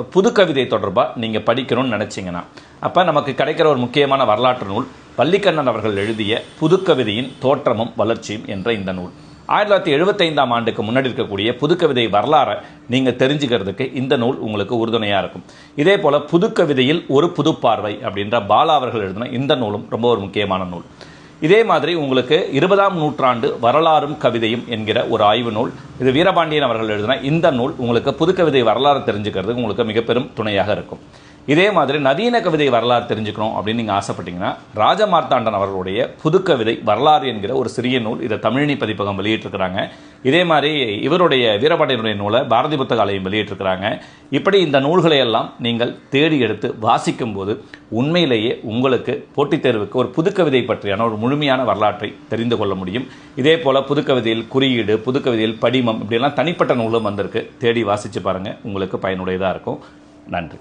இப்போ கவிதை தொடர்பாக நீங்கள் படிக்கணும்னு நினச்சிங்கன்னா அப்போ நமக்கு கிடைக்கிற ஒரு முக்கியமான வரலாற்று நூல் பள்ளிக்கண்ணன் அவர்கள் எழுதிய புதுக்கவிதையின் தோற்றமும் வளர்ச்சியும் என்ற இந்த நூல். ஆயிரத்தி தொள்ளாயிரத்தி எழுபத்தைந்தாம் ஆண்டுக்கு முன்னாடி இருக்கக்கூடிய புதுக்கவிதை வரலாறை நீங்கள் தெரிஞ்சுக்கிறதுக்கு இந்த நூல் உங்களுக்கு உறுதுணையாக இருக்கும். இதே போல் புதுக்கவிதையில் ஒரு புது பார்வை அப்படின்ற பாலா அவர்கள் எழுதின இந்த நூலும் ரொம்ப ஒரு முக்கியமான நூல். இதே மாதிரி உங்களுக்கு இருபதாம் நூற்றாண்டு வரலாறும் கவிதையும் என்கிற ஒரு ஆய்வு நூல் இது வீரபாண்டியன் அவர்கள் எழுதின. இந்த நூல் உங்களுக்கு புதுக்கவிதை வரலாறு தெரிஞ்சுக்கிறதுக்கு உங்களுக்கு மிக பெரும் துணையாக இருக்கும். இதே மாதிரி நவீன கவிதை வரலாறு தெரிஞ்சுக்கணும் அப்படின்னு நீங்கள் ஆசைப்பட்டீங்கன்னா ராஜமார்த்தாண்டன் அவர்களுடைய புதுக்கவிதை வரலாறு என்கிற ஒரு சிறிய நூல் இதை தமிழினி பதிப்பகம் வெளியிட்டிருக்கிறாங்க. இதே மாதிரி இவருடைய வீரபாண்டியனுடைய நூலை பாரதி புத்தகாலயம் வெளியிட்டிருக்கிறாங்க. இப்படி இந்த நூல்களை எல்லாம் நீங்கள் தேடி எடுத்து வாசிக்கும் போது உண்மையிலேயே உங்களுக்கு போட்டித் தேர்வுக்கு ஒரு புதுக்கவிதை பற்றியான ஒரு முழுமையான வரலாற்றை தெரிந்து கொள்ள முடியும். இதே போல் புதுக்கவிதையில் குறியீடு புதுக்கவிதையில் படிமம் இப்படியெல்லாம் தனிப்பட்ட நூலும் வந்திருக்கு. தேடி வாசித்து பாருங்கள் உங்களுக்கு பயனுடையதாக இருக்கும். நன்றி.